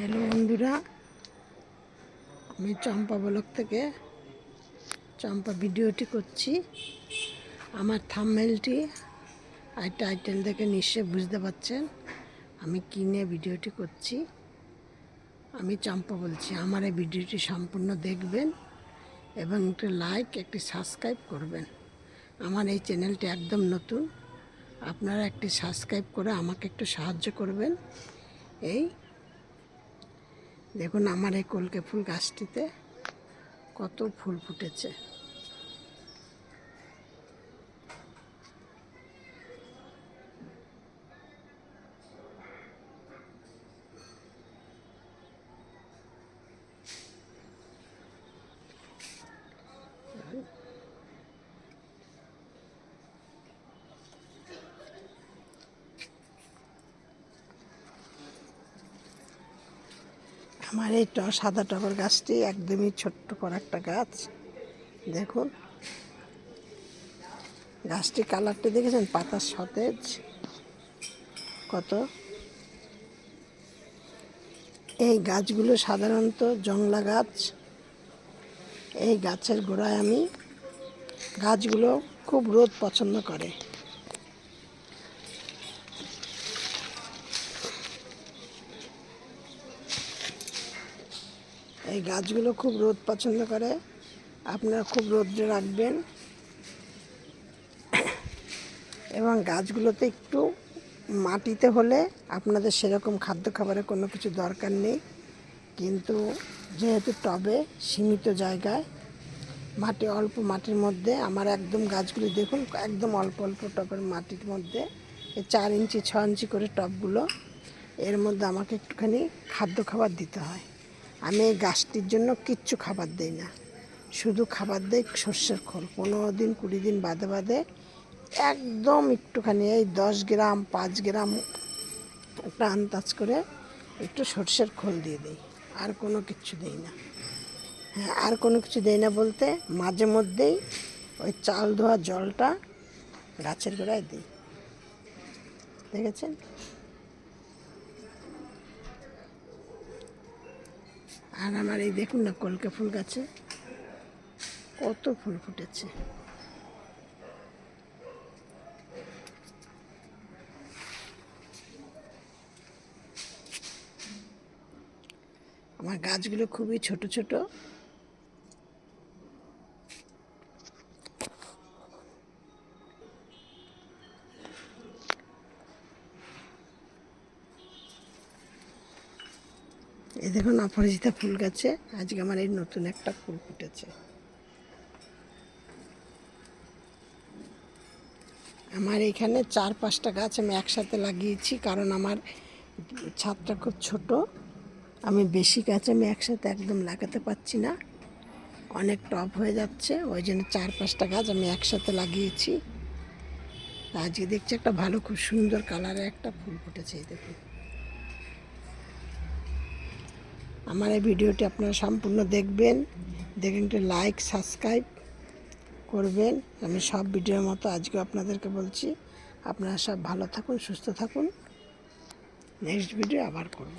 Hello বন্ধুরা, আমি চম্পা block থেকে চম্পা ভিডিওটি করছি। আমার থামমেলটি আর টাইটেল দেখে নিশ্চয়ই বুঝতে পারছেন আমি কী নিয়ে ভিডিওটি করছি। আমি চম্পা বলছি, আমার এই ভিডিওটি সম্পূর্ণ দেখবেন এবং একটি লাইক একটি সাবস্ক্রাইব করবেন। আমার এই চ্যানেলটি একদম নতুন, আপনারা একটি সাবস্ক্রাইব করে আমাকে একটু সাহায্য করবেন। এই দেখুন আমার এই কলকে ফুল গাছটিতে কত ফুল ফুটেছে। আমার এই সাদা টগর গাছটি একদমই ছোট্ট করে একটা গাছ। দেখুন। গাছটি কালারটি দেখেছেন? পাতা সতেজ। কত? এই গাছগুলো সাধারণত জংলা গাছ। এই গাছের গোড়ায় আমি গাছগুলো খুব রোদ পছন্দ করে। এই গাছগুলো খুব রোদ পছন্দ করে। আপনারা খুব রোদ্রে রাখবেন। এবং গাছগুলোতে একটু মাটিতে হলে আপনাদের সেরকম খাদ্য খাবারের কোনো কিছু দরকার নেই। কিন্তু যেহেতু টবে, সীমিত জায়গায়, মাটি, অল্প মাটির মধ্যে, আমার একদম গাছগুলি দেখুন, একদম অল্প অল্প টবের মাটির মধ্যে, এই চার ইঞ্চি, ছ ইঞ্চি করে টবগুলো, এর মধ্যে আমাকে একটুখানি খাদ্য খাবার দিতে হয়। আমি এই গাছটির জন্য কিচ্ছু খাবার দিই না। শুধু খাবার দেই সর্ষের খোল। পনেরো দিন কুড়ি দিন বাদে বাদে একদম একটুখানি এই দশ গ্রাম, পাঁচ গ্রাম একটা আন্দাজ করে একটু সর্ষের খোল দিয়ে দিই। আর কোনো কিছু দিই না। হ্যাঁ আর কোনো কিছু দেই না বলতে মাঝে মধ্যেই ওই চাল ধোয়া জলটা গাছের গোড়ায় দিই। দেখেছেন? আর আমার এই দেখুন না কলকে ফুল গাছে, কত ফুল ফুটেছে। আমার গাছগুলো খুবই ছোট ছোট। এই দেখুন অপরাজিতা ফুল গাছে আজকে আমার এই নতুন একটা ফুল ফুটেছে। আমার এখানে চার পাঁচটা গাছ আমি একসাথে লাগিয়েছি, কারণ আমার ছাদটা খুব ছোট। আমি বেশি গাছ আমি একসাথে একদম লাগাতে পারছি না। অনেক টপ হয়ে যাচ্ছে, ওই জন্য চার পাঁচটা গাছ আমি একসাথে লাগিয়েছি। আজকে দেখছি একটা ভালো, খুব সুন্দর কালারের একটা ফুল ফুটেছে, এই দেখুন। আমার এই ভিডিওটি আপনারা সম্পূর্ণ দেখবেন। দেখেন একটু লাইক সাবস্ক্রাইব করবেন। আমি সব ভিডিওর মতো আজকে আপনাদেরকে বলছি, আপনারা সব ভালো থাকুন, সুস্থ থাকুন। নেক্সট ভিডিও আবার করব।